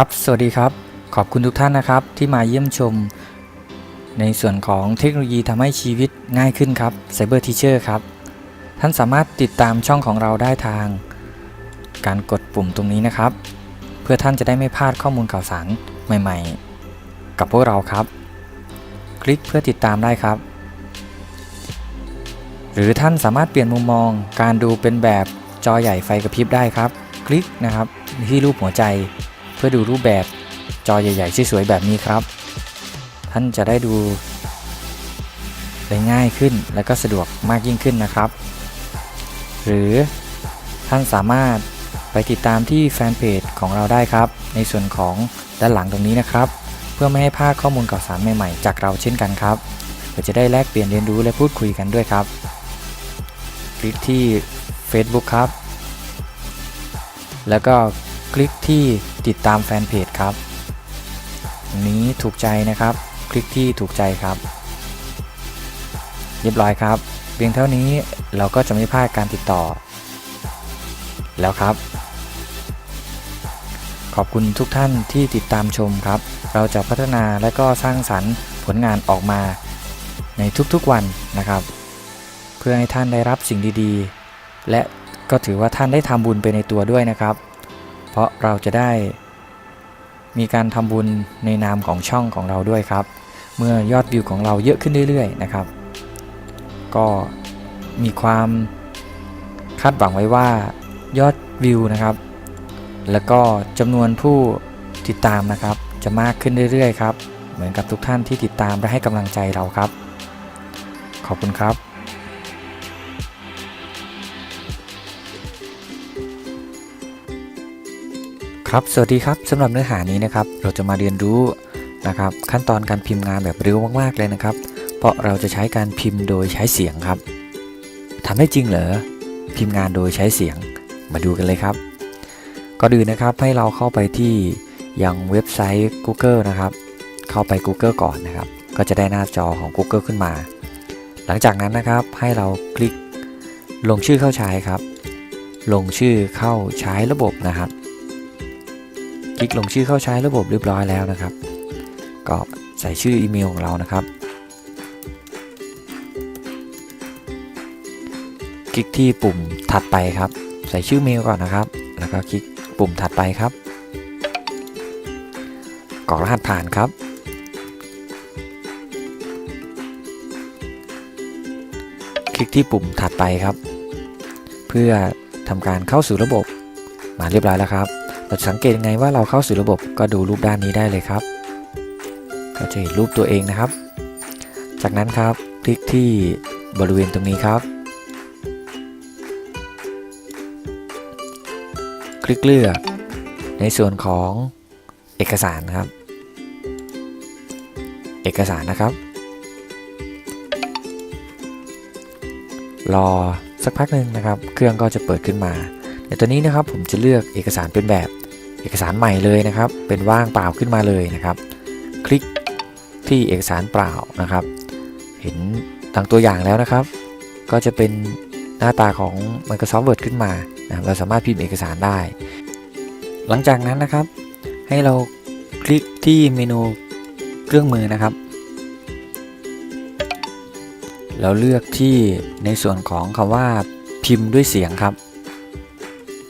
ครับ สวัสดีครับ ขอบคุณทุกท่านนะครับที่มาเยี่ยมชม ในส่วนของเทคโนโลยีทำให้ชีวิตง่ายขึ้นครับ Cyber Teacher ครับ ท่านสามารถติดตามช่องของเราได้ทาง การกดปุ่มตรงนี้นะครับ เพื่อท่านจะได้ไม่พลาดข้อมูลข่าวสารใหม่ ๆ กับพวกเราครับ คลิกเพื่อติดตามได้ครับ หรือท่านสามารถเปลี่ยนมุมมอง การดูเป็นแบบจอใหญ่ไฟกระพริบได้ครับ คลิกนะครับที่รูปหัวใจ เพื่อดูรูปแบบจอใหญ่ๆสวยๆแบบนี้ครับ ท่านจะได้ดูได้ง่ายขึ้นและก็สะดวกมากยิ่งขึ้นนะครับ หรือท่านสามารถไปติดตามที่แฟนเพจของเราได้ครับ ในส่วนของด้านหลังตรงนี้นะครับ เพื่อไม่ให้พลาดข้อมูลข่าวสารใหม่ๆ จากเราเช่นกันครับเพื่อจะได้แลกเปลี่ยนเรียนรู้และพูดคุยกันด้วยครับ คลิกที่ Facebook ครับ แล้วก็ คลิกที่ติดตามแฟนเพจครับนี้ถูกใจนะครับ คลิกที่ถูกใจครับเรียบร้อยครับ เพียงเท่านี้เราก็จะไม่พลาดการติดต่อ แล้วครับ ขอบคุณทุกท่านที่ติดตามชมครับ เราจะพัฒนาและก็สร้างสรรค์ผลงานออกมาในทุกๆวันนะครับ เพื่อให้ท่านได้รับสิ่งดีๆ และก็ถือว่าท่านได้ทำบุญไปในตัวด้วยนะครับ เพราะเราจะได้ มีการทำบุญในนามของช่องของเราด้วยครับ เมื่อยอดวิวของเราเยอะขึ้นเรื่อยๆนะครับ ก็มีความคาดหวังไว้ว่ายอดวิวนะครับ แล้วก็จำนวนผู้ติดตามนะครับ จะมากขึ้นเรื่อยๆครับ เหมือนกับทุกท่านที่ติดตามและให้กำลังใจเราครับ ขอบคุณครับ ครับ สวัสดีครับสำหรับเนื้อหานี้นะครับ เราจะมาเรียนรู้นะครับ ขั้นตอนการพิมพ์งานแบบเร็วมากๆเลยนะครับ เพราะเราจะใช้การพิมพ์โดยใช้เสียงครับทำได้จริงเหรอพิมพ์งานโดยใช้เสียงมาดูกันเลยครับก่อนอื่นนะครับให้เราเข้าไปที่ยังเว็บไซต์ Google นะครับ เข้าไป Google ก่อนนะครับ ก็จะได้หน้าจอของ Google ขึ้นมา หลังจากนั้นนะครับให้เราคลิกลงชื่อเข้าใช้ครับ ลงชื่อเข้าใช้ระบบนะครับ คลิกลงชื่อเข้าใช้ระบบเรียบร้อยแล้วนะครับ ก็ใส่ชื่ออีเมลของเรานะครับ คลิกที่ปุ่มถัดไปครับ ใส่ชื่อเมลก่อนนะครับ แล้วก็คลิกปุ่มถัดไปครับกรอกรหัสผ่านครับ คลิกที่ปุ่มถัดไปครับ เพื่อทำการเข้าสู่ระบบมาเรียบร้อยแล้วครับ เราสังเกตยังไงว่าเราเข้าสู่ระบบก็ดูรูปด้านนี้ได้เลยครับ ก็จะเห็นรูปตัวเองนะครับ จากนั้นครับคลิกที่บริเวณตรงนี้ครับ คลิกเลือกในส่วนของเอกสารครับ เอกสารนะครับ รอสักพักหนึ่งนะครับ เครื่องก็จะเปิดขึ้นมา ในตัวนี้นะครับผมจะเลือกเอกสารเป็นแบบเอกสารใหม่เลยนะครับ เป็นว่างเปล่าขึ้นมาเลยนะครับ คลิกที่เอกสารเปล่านะครับ เห็นดังตัวอย่างแล้วนะครับ ก็จะเป็นหน้าตาของ Microsoft Word ขึ้นมานะเราสามารถพิมพ์เอกสารได้ หลังจากนั้นนะครับ ให้เราคลิกที่เมนูเครื่องมือนะครับ เราเลือกที่ในส่วนของคำว่าพิมพ์ด้วยเสียงครับ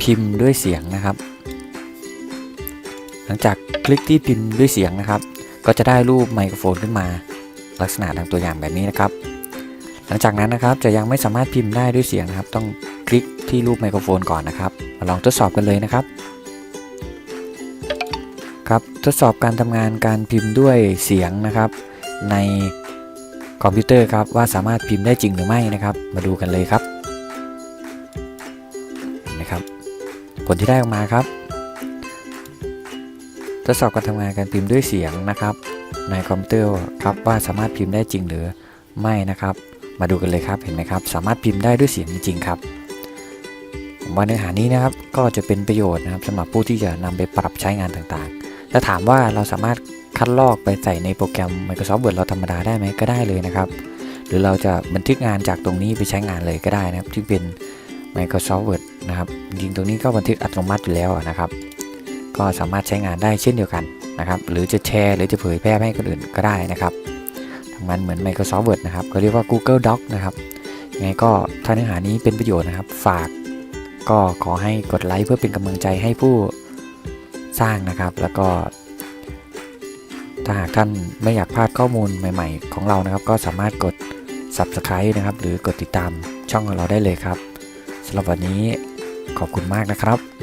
พิมพ์ด้วยเสียงนะครับ หลังจากคลิกที่พิมพ์ด้วยเสียงนะครับ ก็จะได้รูปไมโครโฟนขึ้นมา ลักษณะดังตัวอย่างแบบนี้นะครับ หลังจากนั้นนะครับจะยังไม่สามารถพิมพ์ได้ด้วยเสียงนะครับ ต้องคลิกที่รูปไมโครโฟนก่อนนะครับ มาลองทดสอบกันเลยนะครับครับทดสอบการทำงานการพิมพ์ด้วยเสียงนะครับ ในคอมพิวเตอร์ครับว่าสามารถพิมพ์ได้จริงหรือไม่นะครับ มาดูกันเลยครับ ผลที่ได้ออกมาครับ ทดสอบการทำงานการพิมพ์ด้วยเสียงนะครับ ในคอมพิวเตอร์ครับว่าสามารถพิมพ์ได้จริงหรือไม่นะครับ มาดูกันเลยครับเห็นไหมครับ สามารถพิมพ์ได้ด้วยเสียงจริง ๆ ครับผมว่าเนื้อหานี้นะครับก็จะเป็นประโยชน์นะครับสำหรับผู้ที่จะนำไปปรับใช้งานต่างๆถ้าถามว่าเราสามารถคัดลอกไปใส่ในโปรแกรม Microsoft Word เราธรรมดาได้ไหมก็ได้เลยนะครับ หรือเราจะบันทึกงานจากตรงนี้ไปใช้งานเลยก็ได้นะครับ ที่เป็น Microsoft Word นะครับจริงตรงนี้ก็บันทึกอัตโนมัติอยู่แล้วนะครับ ก็สามารถใช้งานได้เช่นเดียวกันนะครับ หรือจะแชร์หรือจะเผยแพร่ให้คนอื่นก็ได้นะครับทำงานเหมือน Microsoft Word นะครับก็เรียกว่า Google Doc นะครับยังไงก็ถ้าเนื้อหานี้เป็นประโยชน์นะครับ ฝากก็ขอให้กดไลค์เพื่อเป็นกำลังใจให้ผู้สร้างนะครับ แล้วก็ ถ้าหากท่านไม่อยากพลาดข้อมูลใหม่ ๆ ของเรานะครับ ก็สามารถกด Subscribe นะครับ หรือกดติดตามช่องของเราได้เลยครับ สำหรับวันนี้ขอบคุณมากนะครับ